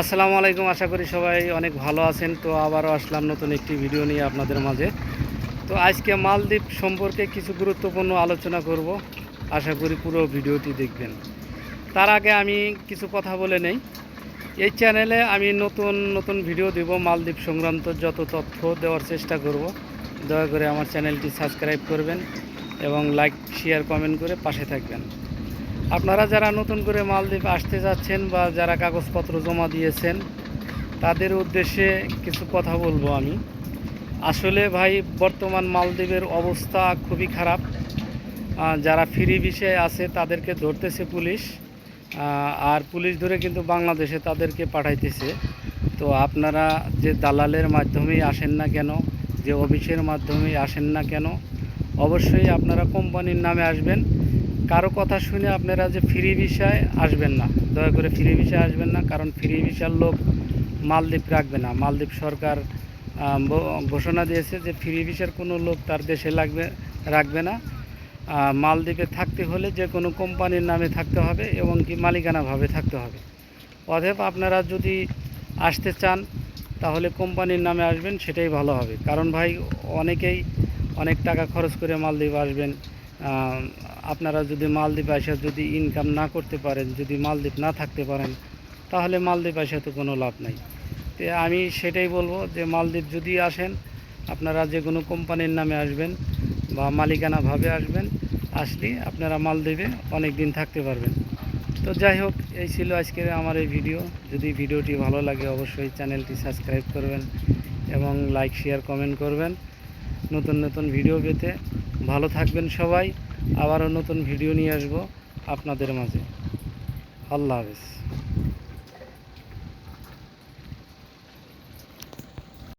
আসসালামু আলাইকুম, আশা করি সবাই অনেক ভালো আছেন। তো আবারও আসলাম নতুন একটি ভিডিও নিয়ে আপনাদের মাঝে। তো আজকে মালদ্বীপ সম্পর্কে কিছু গুরুত্বপূর্ণ আলোচনা করব। আশা করি পুরো ভিডিওটি দেখবেন। তার আগে আমি কিছু কথা বলে নেই। এই চ্যানেলে আমি নতুন নতুন ভিডিও দেব, মালদ্বীপ সংক্রান্ত যত তথ্য দেওয়ার চেষ্টা করব। দয়া করে আমার চ্যানেলটি সাবস্ক্রাইব করবেন এবং লাইক, শেয়ার, কমেন্ট করে পাশে থাকবেন। আপনারা যারা নতুন করে মালদ্বীপ আসতে যাচ্ছেন বা যারা কাগজপত্র জমা দিয়েছেন, তাদের উদ্দেশ্যে কিছু কথা বলব আমি। আসলে ভাই, বর্তমান মালদ্বীপের অবস্থা খুবই খারাপ। যারা ফ্রি বিষয়ে আছে তাদেরকে ধরতেছে পুলিশ। আর পুলিশ ধরে কিন্তু বাংলাদেশে তাদেরকে পাঠাইতেছে। তো আপনারা যে দালালের মাধ্যমেই আসেন না কেন, যে অফিসের মাধ্যমেই আসেন না কেন, অবশ্যই আপনারা কোম্পানির নামে আসবেন। কারও কথা শুনে আপনারা যে ফ্রি ভিসায় আসবেন না, দয়া করে ফ্রি ভিসায় আসবেন না, কারণ ফ্রি ভিসার লোক মালদ্বীপ রাখবে না। মালদ্বীপ সরকার ঘোষণা দিয়েছে যে ফ্রি ভিসার কোনো লোক তার দেশে লাগবে, রাখবে না। মালদ্বীপে থাকতে হলে যে কোনো কোম্পানির নামে থাকতে হবে এবং কি মালিকানাভাবে থাকতে হবে। অতএব আপনারা যদি আসতে চান, তাহলে কোম্পানির নামে আসবেন, সেটাই ভালো হবে। কারণ ভাই, অনেকেই অনেক টাকা খরচ করে মালদ্বীপ আসবেন। আপনারা যদি মালদ্বীপ আসা যদি ইনকাম না করতে পারেন, যদি মালদ্বীপ না থাকতে পারেন, তাহলে মালদ্বীপ আসা তো কোনো লাভ নাই। তো আমি সেটাই বলব যে মালদ্বীপ যদি আসেন, আপনারা যে কোনো কোম্পানির নামে আসবেন বা মালিকানাভাবে আসবেন, আসলে আপনারা মালদ্বীপে অনেক দিন থাকতে পারবেন। তো যাই হোক, এই ছিল আজকের আমার এই ভিডিও। যদি ভিডিওটি ভালো লাগে, অবশ্যই চ্যানেলটি সাবস্ক্রাইব করবেন এবং লাইক শেয়ার কমেন্ট করবেন। নতুন নতুন ভিডিও পেতে ভালো থাকবেন সবাই। আবারও নতুন ভিডিও নিয়ে আসব আপনাদের মাঝে। আল্লাহ হাফেজ।